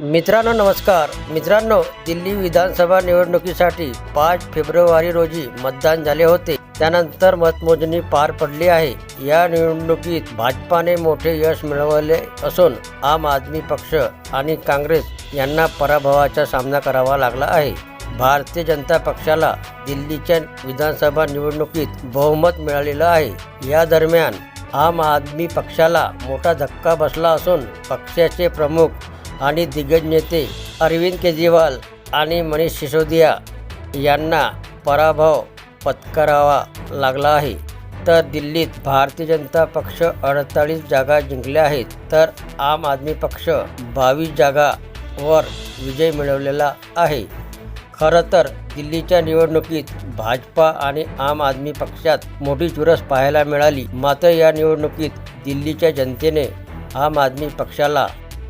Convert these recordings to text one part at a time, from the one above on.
मित्रांनो नमस्कार. मित्रांनो दिल्ली विधानसभा निवडणुकीसाठी पाच फेब्रुवारी रोजी मतदान झाले होते. त्यानंतर मतमोजणी पार पडली आहे. या निवडणुकीत भाजपाने मोठे यश मिळवले असून आम आदमी पक्ष आणि काँग्रेस यांना पराभवाचा सामना करावा लागला आहे. भारतीय जनता पक्षाला दिल्लीच्या विधानसभा निवडणुकीत बहुमत मिळालेलं आहे. या दरम्यान आम आदमी पक्षाला मोठा धक्का बसला असून पक्षाचे प्रमुख आणि दिग्गज नेते अरविंद केजरीवाल आणि मनीष सिसोदिया यांना पराभव पत्करावा लागला आहे. तर दिल्लीत भारतीय जनता पक्ष अडताळीस जागा जिंकल्या आहेत तर आम आदमी पक्ष बावीस जागावर विजय मिळवलेला आहे. खरं तर दिल्लीच्या निवडणुकीत भाजपा आणि आम आदमी पक्षात मोठी चुरस पाहायला मिळाली. मात्र या निवडणुकीत दिल्लीच्या जनतेने आम आदमी पक्षाला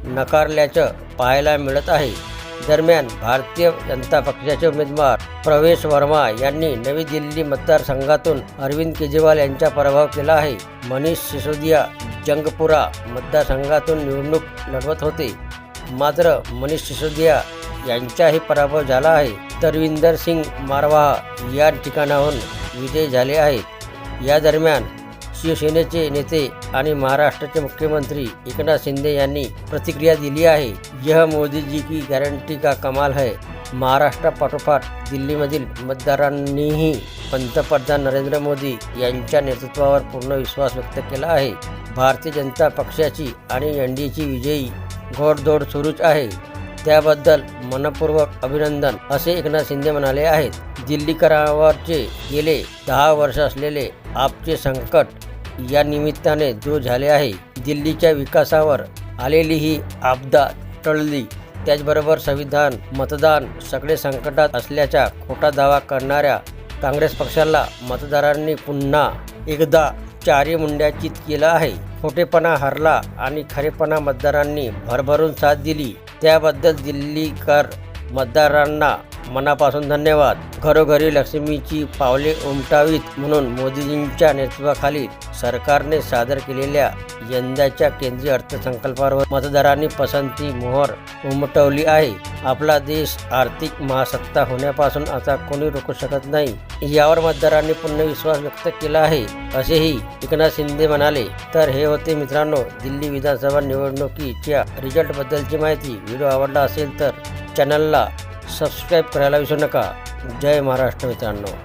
नकारल्याचं पाहायला मिळत आहे. दरम्यान भारतीय जनता पक्षाचे उमेदवार प्रवेश वर्मा यांनी नवी दिल्ली मतदारसंघातून अरविंद केजरीवाल यांचा पराभव केला आहे. मनीष सिसोदिया जंगपुरा मतदारसंघातून निवडणूक लढवत होते. मात्र मनीष सिसोदिया यांचाही पराभव झाला आहे. तरविंदर सिंग मारवाहा या ठिकाणाहून विजयी झाले आहेत. या दरम्यान शिवसेनेचे नेते आणि महाराष्ट्राचे मुख्यमंत्री एकनाथ शिंदे यांनी प्रतिक्रिया दिली आहे. यह मोदीजी की गॅरंटी का कमाल है. महाराष्ट्रापाठोपाठ दिल्लीमधील मतदारांनीही पंतप्रधान नरेंद्र मोदी यांच्या नेतृत्वावर पूर्ण विश्वास व्यक्त केला आहे. भारतीय जनता पक्षाची आणि एन डीची विजयी घोडदौड सुरूच आहे. त्याबद्दल मनपूर्वक अभिनंदन असे एकनाथ शिंदे म्हणाले आहेत. दिल्लीकरांवरचे गेले दहा वर्ष असलेले आपचे संकट या निमित्ताने दूर झाले आहे. दिल्लीच्या विकासावर आलेली ही आपदा टळली. त्याचबरोबर संविधान मतदान सगळे संकटात असल्याचा खोटा दावा करणाऱ्या काँग्रेस पक्षाला मतदारांनी पुन्हा एकदा चारी मुंड्याचित केलं आहे. खोटेपणा हरला आणि खरेपणा मतदारांनी भरभरून साथ दिली. त्याबद्दल दिल्लीकर मतदारांना मनापासून धन्यवाद. घरोघरी लक्ष्मीची पावले उमटावीत म्हणून मोदीजींच्या नेतृत्वाखाली सरकारने सादर केलेल्या यंदाच्या केंद्रीय अर्थसंकल्पावर मतदारांनी पसंती मोहर उमटवली आहे. आपला देश आर्थिक महासत्ता होण्यापासून आता कोणी रोखू शकत नाही यावर मतदारांनी पूर्ण विश्वास व्यक्त केला आहे असेही एकनाथ शिंदे म्हणाले. तर हे होते मित्रांनो दिल्ली विधानसभा निवडणुकीच्या रिझल्टबद्दलची माहिती. व्हिडिओ आवडला असेल तर चॅनलला सबस्क्राईब करायला विसरू नका. जय महाराष्ट्र मित्रांनो.